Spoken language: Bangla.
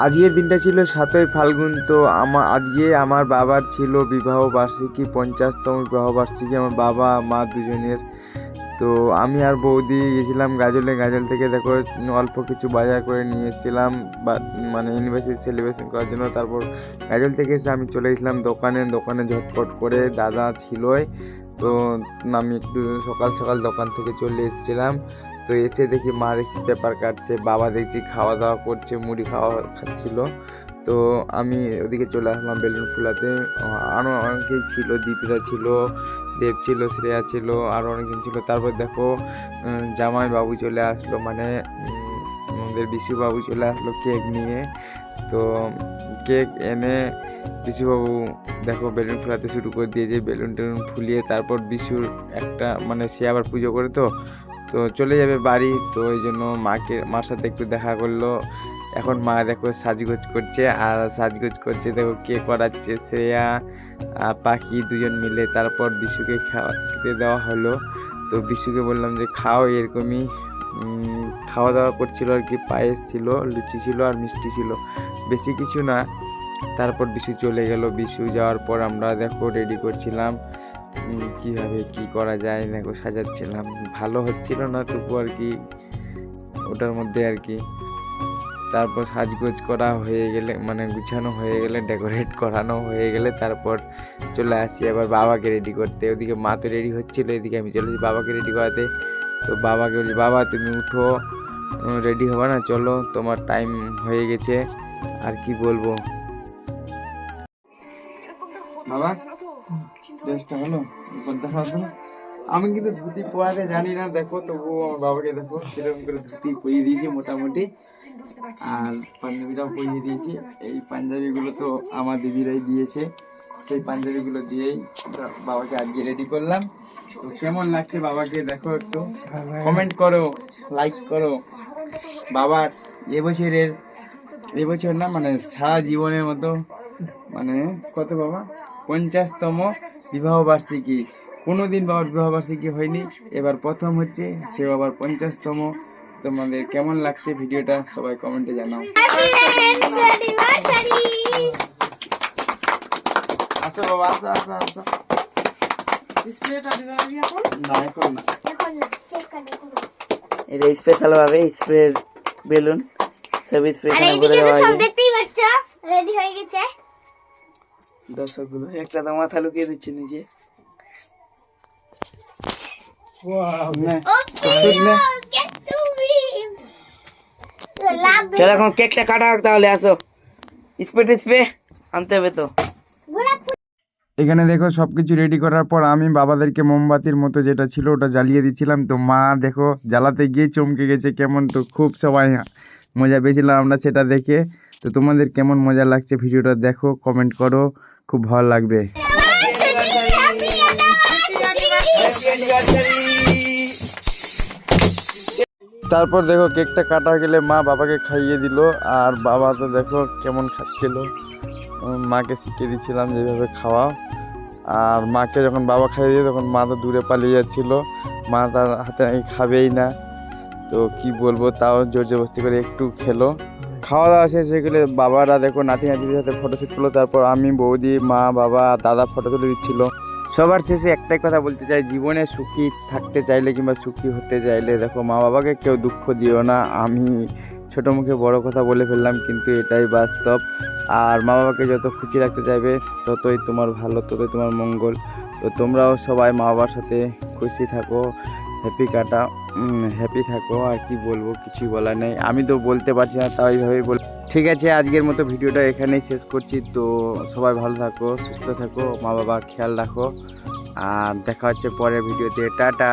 আজকের দিনটা ছিল সাতই ফাল্গুন, তো আমার আজকে আমার বাবার ছিল বিবাহ বার্ষিকী, পঞ্চাশতম বিবাহ বার্ষিকী, আমার বাবা, মা দুজনের। তো আমি আর বৌদি গেছিলাম গাজলে। গাজল থেকে দেখো, অল্প কিছু বাজার করে নিয়ে এসেছিলাম, বা মানে ইউনিভার্সিটি সেলিব্রেশন করার জন্য। তারপর গাজল থেকে এসে আমি চলে গেছিলাম দোকানে। দোকানে ঝটপট করে দাদা ছিলই, তো আমি একটু সকাল সকাল দোকান থেকে চলে এসেছিলাম। তো এসে দেখি মা দেখছি পেপার কাটছে, বাবা দেখছি খাওয়া দাওয়া করছে, মুড়ি খাওয়া খাচ্ছিল। তো আমি ওদিকে চলে আসলাম বেলুন ফুলাতে। আরও অনেকেই ছিল, দীপিকা ছিল, দেব ছিল, শ্রেয়া ছিল আরও অনেকজন ছিল। তারপর দেখো জামাই বাবু চলে আসলো মানে আমাদের বিশু বাবু চলে আসলো কেক নিয়ে। তো কেক এনে বিশুবাবু দেখো বেলুন ফুলাতে শুরু করে দিয়েছে বেলুন টেলুন ফুলিয়ে তারপর বিশুর একটা মানে সে আবার পুজো করে তো তো চলে যাবে বাড়ি। তো ওই জন্য মাকে, মার সাথে একটু দেখা করল। এখন মা দেখো সাজগোজ করছে আর সাজগোজ করছে দেখো কে করাচ্ছে শ্রেয়া পাখি দুজন মিলে। তারপর বিশুকে খাওয়া দেওয়া হলো। তো বিশুকে বললাম যে, খাও এরকমই। খাওয়া দাওয়া করছিল আর কি, পায়েস ছিল, লুচি ছিল আর মিষ্টি ছিল। বেশি কিছু না। তারপর বিশু চলে গেল। বিশু যাওয়ার পর আমরা দেখো রেডি করছিলাম। কীভাবে কি করা যায় দেখো সাজাচ্ছিলাম। ভালো হচ্ছিল না তবু আর কি, ওটার মধ্যে আর কি। তারপর সাজগোজ করা হয়ে গেলে মানে গুছানো হয়ে গেলে, ডেকোরেট করানো হয়ে গেলে তারপর চলে আসি আবার বাবাকে রেডি করতে। ওদিকে মা তো রেডি হচ্ছিল, এদিকে আমি চলে এসেছি বাবাকে রেডি করাতে। তো বাবাকে বলি বাবা, তুমি উঠো রেডি হবে না, চলো, তোমার টাইম হয়ে গেছে, আর কি বলব? বাবা, চেষ্টা হলো এবার দেখা আমি কিন্তু ধুতি পরাতে জানি না, দেখো, তবুও আমার বাবাকে দেখো সেরকম করে ধুতি পরিয়ে দিয়েছি মোটামুটি। আর পাঞ্জাবিটাও পরিয়ে দিয়েছি। এই পাঞ্জাবিগুলো তো আমার দিদিরাই দিয়েছে। সেই পাঞ্জাবিগুলো দিয়েই বাবাকে আজকে রেডি করলাম। তো কেমন লাগছে বাবাকে দেখো একটু? কমেন্ট করো লাইক করো। বাবার এবছরের, এবছর না মানে সারা জীবনের মতো মানে কত বাবা? পঞ্চাশতম বিবাহ বার্ষিকী কোনোদিন বাবার বিবাহ বার্ষিকী হয়নি। এবার প্রথম হচ্ছে সে বাবার পঞ্চাশতম। তোমাদের কেমন লাগছে ভিডিওটা সবাই কমেন্টে জানাও। আসো বাবা আসো আসো আসো। না এখন না। এটা স্পেশাল ভাবে স্প্রে বেলুন সব স্প্রে এইদিকে দেওয়া সব হয়েছে দেখতেই পাচ্ছ রেডি হয়ে গেছে। দর্শকগুলো একটা তো মাথা লুকিয়ে দিচ্ছে নিচে না, ও ওষুধ নে। কে তুমি? লাভ চলো এখন কেকটা কাটা হোক তাহলে আসো। টিস্প্রে আনতে হবে তো। এখানে দেখো সব কিছু রেডি করার পর আমি বাবাদেরকে মোমবাতির মতো যেটা ছিল ওটা জ্বালিয়ে দিচ্ছিলাম। তো মা দেখো জ্বালাতে গিয়ে চমকে গেছে কেমন তো খুব সবাই মজা পেয়েছিলাম আমরা সেটা দেখে। তো তোমাদের কেমন মজা লাগছে ভিডিওটা দেখো কমেন্ট করো, খুব ভালো লাগবে। তারপর দেখো কেকটা কাটা গেলে মা বাবাকে খাইয়ে দিল, আর বাবা তো দেখো কেমন খাচ্ছিল। মাকে শিখিয়ে দিচ্ছিলাম যেভাবে খাওয়া আর মাকে যখন বাবা খাইয়ে দিয়ে তখন মা তো দূরে পালিয়ে যাচ্ছিল। মা তার হাতে নাকি খাবেই না। তো কি বলব, তাও জোর জবস্তি করে একটু খেলো। খাওয়া দাওয়া শেষ হয়ে গেলে বাবারা দেখো, নাতি নাতিদের সাথে ফটো শ্যুট করল, তারপর আমি, বৌদি, মা, বাবা, দাদা ফটো তুলে দিচ্ছিল। সবার শেষে একটাই কথা বলতে চাই, জীবনে সুখী থাকতে চাইলে কিংবা সুখী হতে চাইলে দেখো, মা বাবাকে কেউ দুঃখ দিও না। আমি ছোট মুখে বড় কথা বলে ফেললাম, কিন্তু এটাই বাস্তব। আর মা বাবাকে যত খুশি রাখতে চাইবে, ততই তোমার ভালো, ততই তোমার মঙ্গল। তো তোমরাও সবাই মা বাবার সাথে খুশি থাকো। হ্যাপি কাটা। হ্যাপি থাকো, আর কি বলব, কিছুই বলার নেই। আমি তো বলতে পারছি না, তাও এইভাবেই বল ঠিক আছে, আজকের মতো ভিডিওটা এখানেই শেষ করছি। তো সবাই ভালো থাকো, সুস্থ থাকো মা বাবা খেয়াল রাখো। আর দেখা হচ্ছে পরের ভিডিওতে। টাটা!